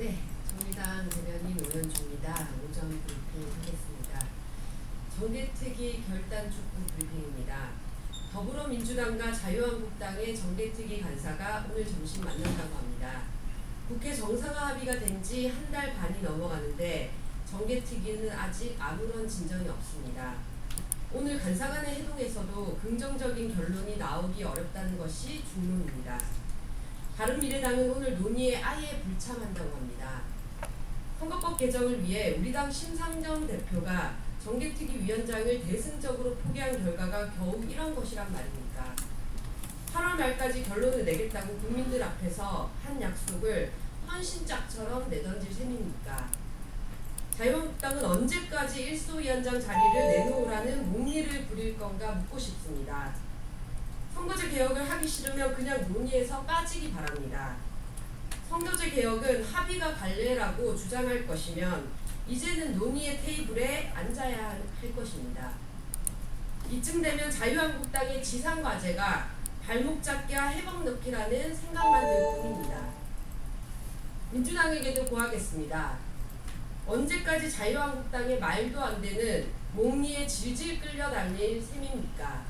네, 정의당 대변인 오연주입니다. 오전 브리핑 하겠습니다. 정개특위 결단 촉구 브리핑입니다. 더불어민주당과 자유한국당의 정개특위 간사가 오늘 점심 만난다고 합니다. 국회 정상화 합의가 된 지 한 달 반이 넘어가는데 정개특위는 아직 아무런 진전이 없습니다. 오늘 간사 간의 회동에서도 긍정적인 결론이 나오기 어렵다는 것이 중론입니다. 바른미래당은 오늘 논의에 아예 불참한다고 합니다. 선거법 개정을 위해 우리 당 심상정 대표가 정개특위 위원장을 대승적으로 포기한 결과가 겨우 이런 것이란 말입니까? 8월 말까지 결론을 내겠다고 국민들 앞에서 한 약속을 헌신짝처럼 내던질 셈입니까? 자유한국당은 언제까지 일소위원장 자리를 내놓으라는 몽리를 부릴 건가 묻고 싶습니다. 선거제 개혁을 하기 싫으면 그냥 논의에서 빠지기 바랍니다. 선거제 개혁은 합의가 관례라고 주장할 것이면 이제는 논의의 테이블에 앉아야 할 것입니다. 이쯤 되면 자유한국당의 지상 과제가 발목 잡기와 해먹 넣기라는 생각만 들 뿐입니다. 민주당에게도 고하겠습니다. 언제까지 자유한국당의 말도 안 되는 몽리에 질질 끌려다닐 셈입니까?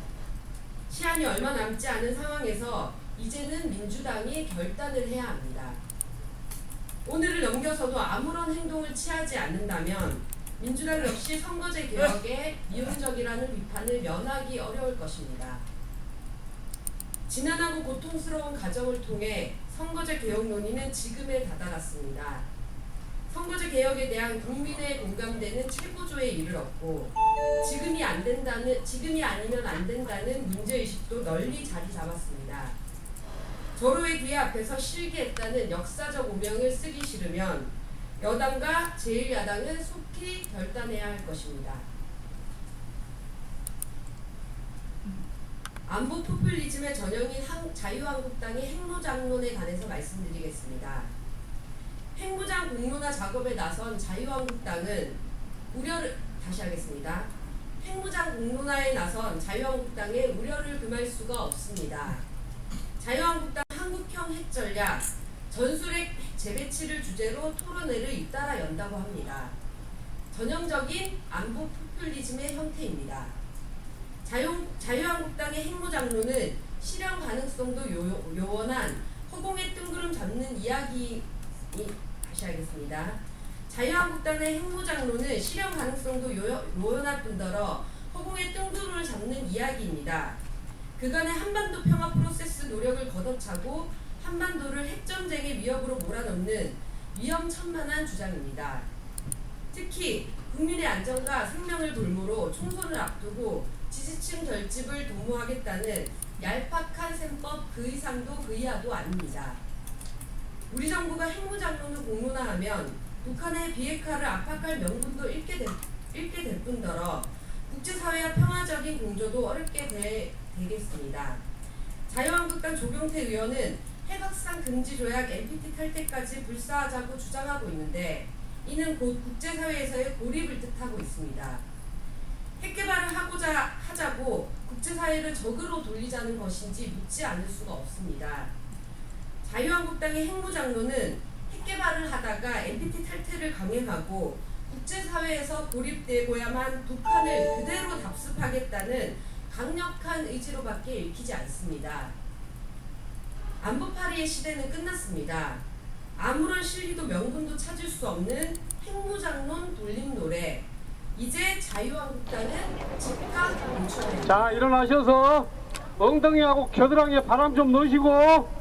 시한이 얼마 남지 않은 상황에서 이제는 민주당이 결단을 해야 합니다. 오늘을 넘겨서도 아무런 행동을 취하지 않는다면 민주당 역시 선거제 개혁에 미온적이라는 비판을 면하기 어려울 것입니다. 지난하고 고통스러운 과정을 통해 선거제 개혁 논의는 지금에 다다랐습니다. 선거제 개혁에 대한 국민의 공감대는 최고조에 이르렀고 지금이 안 된다는 지금이 아니면 안 된다는 문제 의식도 널리 자리 잡았습니다. 절호의 기회 앞에서 실기했다는 역사적 오명을 쓰기 싫으면 여당과 제1야당은 속히 결단해야 할 것입니다. 안보 포퓰리즘의 전형인 한, 자유한국당의 핵무장론에 관해서 말씀드리겠습니다. 핵무장 공론화 작업에 나선 자유한국당은 우려를 다시 하겠습니다. 핵무장 공론화에 나선 자유한국당의 우려를 금할 수가 없습니다. 자유한국당 한국형 핵전략 전술핵 재배치를 주제로 토론회를 잇따라 연다고 합니다. 전형적인 안보 포퓰리즘의 형태입니다. 자유, 자유한국당의 핵무장론은 실현 가능성도 요, 요원한 허공에 뜬구름 잡는 이야기 이, 다시 하겠습니다. 자유한국당의 핵무장론은 실현 가능성도 요, 요원할 뿐더러 허공에 뜬구름을 잡는 이야기입니다. 그간의 한반도 평화 프로세스 노력을 걷어차고 한반도를 핵전쟁의 위협으로 몰아넣는 위험천만한 주장입니다. 특히 국민의 안전과 생명을 돌모로 총선을 앞두고 지지층 결집을 도모하겠다는 얄팍한 셈법 그 이상도 그 이하도 아닙니다. 우리 정부가 핵무장론을 공론화하면 북한의 비핵화를 압박할 명분도 잃게 될, 잃게 될 뿐더러 국제사회와 평화적인 공조도 어렵게 되, 되겠습니다. 자유한국당 조경태 의원은 핵확산 금지 조약 NPT 탈퇴까지 불사하자고 주장하고 있는데 이는 곧 국제사회에서의 고립을 뜻하고 있습니다. 핵 개발을 하고자 하자고 국제사회를 적으로 돌리자는 것인지 묻지 않을 수가 없습니다. 자유한국당의 핵무장론은 핵 개발을 하다가 NPT 탈퇴를 강행하고 국제사회에서 고립되고야만 북한을 그대로 답습하겠다는 강력한 의지로밖에 읽히지 않습니다. 안보 파리의 시대는 끝났습니다. 아무런 실리도 명분도 찾을 수 없는 핵무장론 돌림 노래. 이제 자유한국당은 즉각 합니다. 자 일어나셔서 엉덩이하고 겨드랑이에 바람 좀 넣으시고